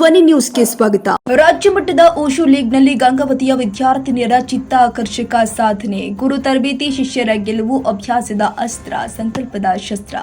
ಧ್ವನಿ ನ್ಯೂಸ್ಗೆ ಸ್ವಾಗತ. ರಾಜ್ಯ ಮಟ್ಟದ ಓಶು ಲೀಗ್ನಲ್ಲಿ ಗಂಗಾವತಿಯ ವಿದ್ಯಾರ್ಥಿನಿಯರ ಚಿತ್ತಾಕರ್ಷಕ ಸಾಧನೆ. ಗುರು ತರಬೇತಿ ಶಿಷ್ಯರ ಗೆಲುವು ಅಭ್ಯಾಸದ ಅಸ್ತ್ರ, ಸಂಕಲ್ಪದ ಶಸ್ತ್ರ.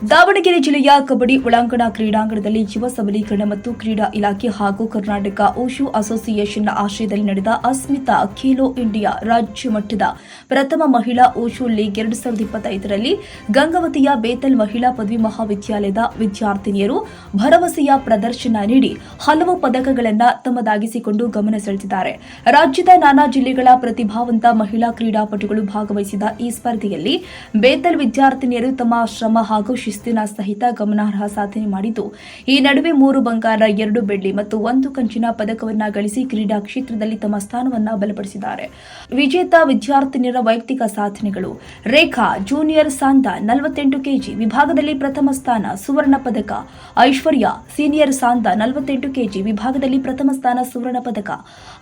ದಾವಣಗೆರೆ ಜಿಲ್ಲೆಯ ಕಬಡ್ಡಿ ಒಳಾಂಗಣ ಕ್ರೀಡಾಂಗಣದಲ್ಲಿ ಯುವ ಸಬಲೀಕರಣ ಮತ್ತು ಕ್ರೀಡಾ ಇಲಾಖೆ ಹಾಗೂ ಕರ್ನಾಟಕ ಓಶು ಅಸೋಸಿಯೇಷನ್ನ ಆಶ್ರಯದಲ್ಲಿ ನಡೆದ ಅಸ್ಮಿತಾ ಖೇಲೋ ಇಂಡಿಯಾ ರಾಜ್ಯ ಮಟ್ಟದ ಪ್ರಥಮ ಮಹಿಳಾ ಓಶು ಲೀಗ್ ಎರಡು ಸಾವಿರದ ಇಪ್ಪತ್ತೈದರಲ್ಲಿ ಗಂಗಾವತಿಯ ಬೇತಲ್ ಮಹಿಳಾ ಪದವಿ ಮಹಾವಿದ್ಯಾಲಯದ ವಿದ್ಯಾರ್ಥಿನಿಯರು ಭರವಸೆಯ ಪ್ರದರ್ಶನ ನೀಡಿ ಹಲವು ಪದಕಗಳನ್ನು ತಮ್ಮದಾಗಿಸಿಕೊಂಡು ಗಮನ ಸೆಳೆದಿದ್ದಾರೆ. ರಾಜ್ಯದ ನಾನಾ ಜಿಲ್ಲೆಗಳ ಪ್ರತಿಭಾವಂತ ಮಹಿಳಾ ಕ್ರೀಡಾಪಟುಗಳು ಭಾಗವಹಿಸಿದ ಈ ಸ್ಪರ್ಧೆಯಲ್ಲಿ ಬೇತಲ್ ವಿದ್ಯಾರ್ಥಿನಿಯರು ತಮ್ಮ ಶ್ರಮ ಹಾಗೂ ಶಿಸ್ತಿನ ಸಹಿತ ಗಮನಾರ್ಹ ಸಾಧನೆ ಮಾಡಿದ್ದು. ಈ ನಡುವೆ ಮೂರು ಬಂಗಾರ, ಎರಡು ಬೆಳ್ಳಿ ಮತ್ತು ಒಂದು ಕಂಚಿನ ಪದಕವನ್ನ ಗಳಿಸಿ ಕ್ರೀಡಾ ಕ್ಷೇತ್ರದಲ್ಲಿ ತಮ್ಮ ಸ್ಥಾನವನ್ನ ಬಲಪಡಿಸಿದ್ದಾರೆ. ವಿಜೇತ ವಿದ್ಯಾರ್ಥಿನಿಯರ ವೈಯಕ್ತಿಕ ಸಾಧನೆಗಳು. ರೇಖಾ, ಜೂನಿಯರ್ ಸಾಂದ ನಲವತ್ತೆಂಟು ಕೆಜಿ, ವಿಭಾಗದಲ್ಲಿ ಪ್ರಥಮ ಸ್ಥಾನ, ಸುವರ್ಣ ಪದಕ. ಐಶ್ವರ್ಯ, ಸೀನಿಯರ್ ಸಾಂದ ನಲವತ್ತೆಂಟು ಕೆಜಿ, ವಿಭಾಗದಲ್ಲಿ ಪ್ರಥಮ ಸ್ಥಾನ, ಸುವರ್ಣ ಪದಕ.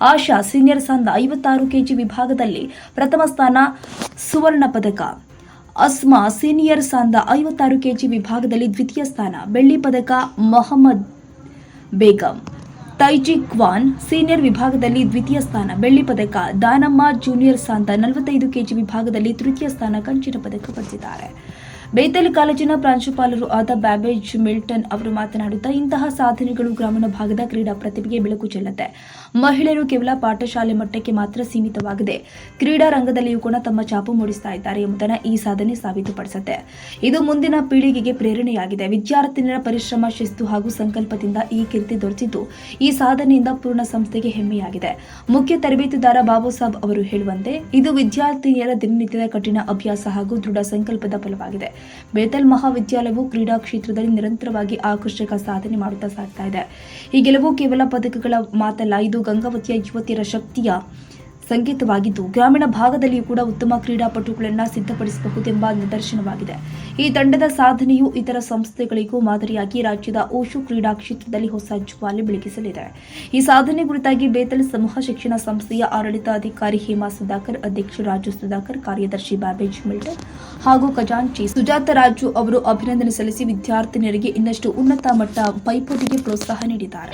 ಆಶಾ, ಸೀನಿಯರ್ ಸಾಂದ ಐವತ್ತಾರು ಕೆಜಿ, ವಿಭಾಗದಲ್ಲಿ ಪ್ರಥಮ ಸ್ಥಾನ, ಸುವರ್ಣ ಪದಕ. ಅಸ್ಮಾ ಸೀನಿಯರ್ ಸಾಂದ ಐವತ್ತಾರು ಕೆಜಿ ವಿಭಾಗದಲ್ಲಿ ದ್ವಿತೀಯ ಸ್ಥಾನ, ಬೆಳ್ಳಿ ಪದಕ Mohammed Begum. Taiji quan senior ವಿಭಾಗದಲ್ಲಿ ದ್ವಿತೀಯ ಸ್ಥಾನ, ಬೆಳ್ಳಿ ಪದಕ ದಾನಮ್ಮ ಜೂನಿಯರ್ ಸಾಂದ ನಲವತ್ತೈದು ಕೆಜಿ ವಿಭಾಗದಲ್ಲಿ ತೃತೀಯ ಸ್ಥಾನ ಕಂಚಿನ ಪದಕ ಪಡೆದಿದ್ದಾರೆ. ಬೇತಲ್ ಕಾಲೇಜಿನ ಪ್ರಾಂಶುಪಾಲರು ಆದ ಬ್ಯಾಬೇಜ್ ಮಿಲ್ಟನ್ ಅವರು ಮಾತನಾಡುತ್ತಾ, ಇಂತಹ ಸಾಧನೆಗಳು ಗ್ರಾಮೀಣ ಭಾಗದ ಕ್ರೀಡಾ ಪ್ರತಿಭೆಗೆ ಬೆಳಕು ಚೆಲ್ಲುತ್ತೆ. ಮಹಿಳೆಯರು ಕೇವಲ ಪಾಠಶಾಲೆ ಮಟ್ಟಕ್ಕೆ ಮಾತ್ರ ಸೀಮಿತವಾಗಿದೆ. ಕ್ರೀಡಾ ರಂಗದಲ್ಲಿಯೂ ಕೂಡ ತಮ್ಮ ಚಾಪು ಮೂಡಿಸ್ತಾ ಇದ್ದಾರೆ ಎಂಬುದನ್ನು ಈ ಸಾಧನೆ ಸಾಬೀತುಪಡಿಸುತ್ತೆ. ಇದು ಮುಂದಿನ ಪೀಳಿಗೆಗೆ ಪ್ರೇರಣೆಯಾಗಿದೆ. ವಿದ್ಯಾರ್ಥಿನಿಯರ ಪರಿಶ್ರಮ, ಶಿಸ್ತು ಹಾಗೂ ಸಂಕಲ್ಪದಿಂದ ಈ ಕೀರ್ತಿ ದೊರೆತಿದ್ದು ಈ ಸಾಧನೆಯಿಂದ ಪೂರ್ಣ ಸಂಸ್ಥೆಗೆ ಹೆಮ್ಮೆಯಾಗಿದೆ. ಮುಖ್ಯ ತರಬೇತುದಾರ ಬಾಬು ಸಾಬ್ ಅವರು ಹೇಳುವಂತೆ, ಇದು ವಿದ್ಯಾರ್ಥಿನಿಯರ ದಿನನಿತ್ಯದ ಕಠಿಣ ಅಭ್ಯಾಸ ಹಾಗೂ ದೃಢ ಸಂಕಲ್ಪದ ಫಲವಾಗಿದೆ. ಬೇತಲ್ ಮಹಾವಿದ್ಯಾಲಯವು ಕ್ರೀಡಾ ಕ್ಷೇತ್ರದಲ್ಲಿ ನಿರಂತರವಾಗಿ ಆಕರ್ಷಕ ಸಾಧನೆ ಮಾಡುತ್ತಾ ಸಾಗ್ತಾ ಇದೆ. ಈ ಗೆಲುವು ಕೇವಲ ಪದಕಗಳ ಮಾತಲ್ಲ, ಇದು ಗಂಗಾವತಿಯ ಯುವತಿಯರ ಶಕ್ತಿಯ ಸಂಕೇತವಾಗಿದ್ದು, ಗ್ರಾಮೀಣ ಭಾಗದಲ್ಲಿಯೂ ಕೂಡ ಉತ್ತಮ ಕ್ರೀಡಾಪಟುಗಳನ್ನು ಸಿದ್ಧಪಡಿಸಬಹುದೆಂಬ ನಿದರ್ಶನವಾಗಿದೆ. ಈ ತಂಡದ ಸಾಧನೆಯು ಇತರ ಸಂಸ್ಥೆಗಳಿಗೂ ಮಾದರಿಯಾಗಿ ರಾಜ್ಯದ ಓಶು ಕ್ರೀಡಾ ಕ್ಷೇತ್ರದಲ್ಲಿ ಹೊಸ ಜ್ವಾಲೆ ಬೆಳಗಿಸಲಿದೆ. ಈ ಸಾಧನೆ ಕುರಿತಾಗಿ ಬೇತಲ್ ಸಮೂಹ ಶಿಕ್ಷಣ ಸಂಸ್ಥೆಯ ಆಡಳಿತಾಧಿಕಾರಿ ಹೇಮಾ ಸುಧಾಕರ್, ಅಧ್ಯಕ್ಷ ರಾಜು ಸುಧಾಕರ್, ಕಾರ್ಯದರ್ಶಿ ಬ್ಯಾಬೇಜ್ ಮಿಲ್ಟನ್ ಹಾಗೂ ಖಜಾಂಚಿ ಸುಜಾತ ರಾಜು ಅವರು ಅಭಿನಂದನೆ ಸಲ್ಲಿಸಿ ವಿದ್ಯಾರ್ಥಿನಿಯರಿಗೆ ಇನ್ನಷ್ಟು ಉನ್ನತ ಮಟ್ಟ ಪೈಪೋಟಿಗೆ ಪ್ರೋತ್ಸಾಹ ನೀಡಿದ್ದಾರೆ.